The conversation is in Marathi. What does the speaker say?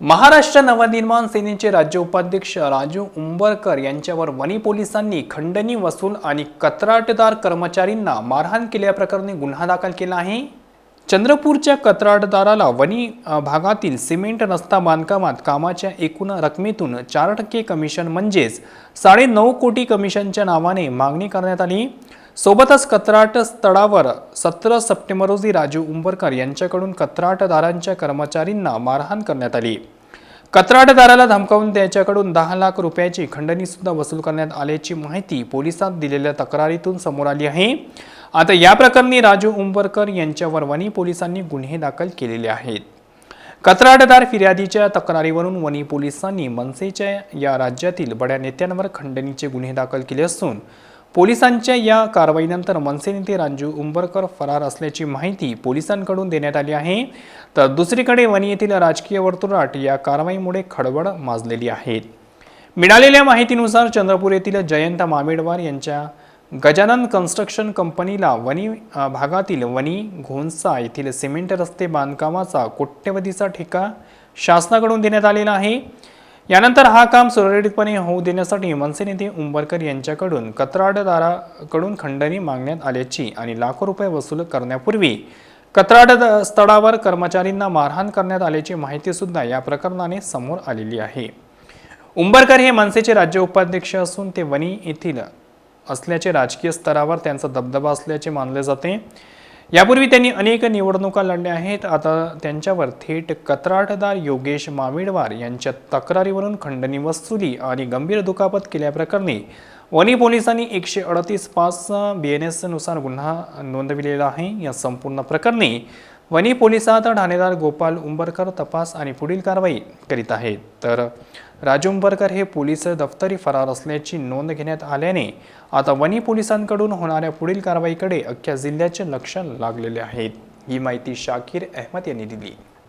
महाराष्ट्र नवनिर्माण सेनेचे राज्य उपाध्यक्ष राजू उंबरकर यांच्यावर वनी पोलिसांनी खंडणी वसूल आणि कत्राटदार कर्मचारींना मारहाण केल्याप्रकरणी गुन्हा दाखल केला आहे. चंद्रपूरच्या कत्राटदाराला वनी भागातील सिमेंट रस्ता बांधकामात कामाच्या एकूण रकमेतून चार टक्के कमिशन म्हणजेच साडेनऊ कोटी कमिशनच्या नावाने मागणी करण्यात आली. सोबतच कत्राट स्थळावर सतरा सप्टेंबर रोजी राजू उंबरकर यांच्याकडून कत्राटदारांच्या कर्मचारींना मारहाण करण्यात आली. कत्राटदाराला धमकावून त्याच्याकडून दहा लाख रुपयाची खंडणीसुद्धा वसूल करण्यात आल्याची माहिती पोलिसांत दिलेल्या तक्रारीतून समोर आली आहे. आता या प्रकरणी राजू उंबरकर यांच्यावर वनी पोलिसांनी गुन्हे दाखल केलेले आहेत. कत्राटदार फिर्यादीच्या तक्रारीवरून वनी पोलिसांनी मनसेच्या या राज्यातील बड्या नेत्यांवर खंडणीचे गुन्हे दाखल केले असून पोलिसांच्या या कारवाईनंतर मनसे नेते रांजू उंबरकर फरार असल्याची माहिती पोलिसांकडून देण्यात आली आहे. तर दुसरीकडे वणी येथील राजकीय वर्तुळात या कारवाईमुळे खळबळ माजलेली आहे. मिळालेल्या माहितीनुसार चंद्रपूर येथील जयंत मामेडवार यांच्या गजानन कन्स्ट्रक्शन कंपनीला वनी भागातील वनी घोणसा येथील सिमेंट रस्ते बांधकामाचा कोट्यवधीचा ठेका शासनाकडून देण्यात आलेला आहे. यानंतर हा काम सुरळीतपणे होऊ देण्यासाठी मनसे नेते उंबरकर यांच्याकडून कत्राडदाराकडून खंडणी मागण्यात आल्याची आणि लाखो रुपये वसूल करण्यापूर्वी कत्राड स्थळावर कर्मचारींना मारहाण करण्यात आल्याची माहितीसुद्धा या प्रकरणाने समोर आलेली आहे. उंबरकर हे मनसेचे राज्य उपाध्यक्ष असून ते वणी येथील असल्याचे राजकीय स्तरावर त्यांचा दबदबा असल्याचे मानले जाते. यापूर्वी त्यांनी अनेक निवडणुका लढल्या आहेत. आता त्यांच्यावर थेट कत्राटदार योगेश मामिडवार यांच्या तक्रारीवरून खंडणी वसुली आणि गंभीर दुखापत केल्याप्रकरणी वनी पोलिसांनी एकशे अडतीस पाच बी एन एसनुसार गुन्हा नोंदविलेला आहे. या संपूर्ण प्रकरणी वनी पोलिसात ठाणेदार गोपाल उंबरकर तपास आणि पुढील कारवाई करीत आहेत. तर राजू उंबरकर हे पोलीस दफ्तरी फरार असल्याची नोंद घेण्यात आल्याने आता वनी पोलिसांकडून होणाऱ्या पुढील कारवाईकडे अख्ख्या जिल्ह्याचे लक्ष लागलेले आहेत ही माहिती शाकीर अहमद यांनी दिली.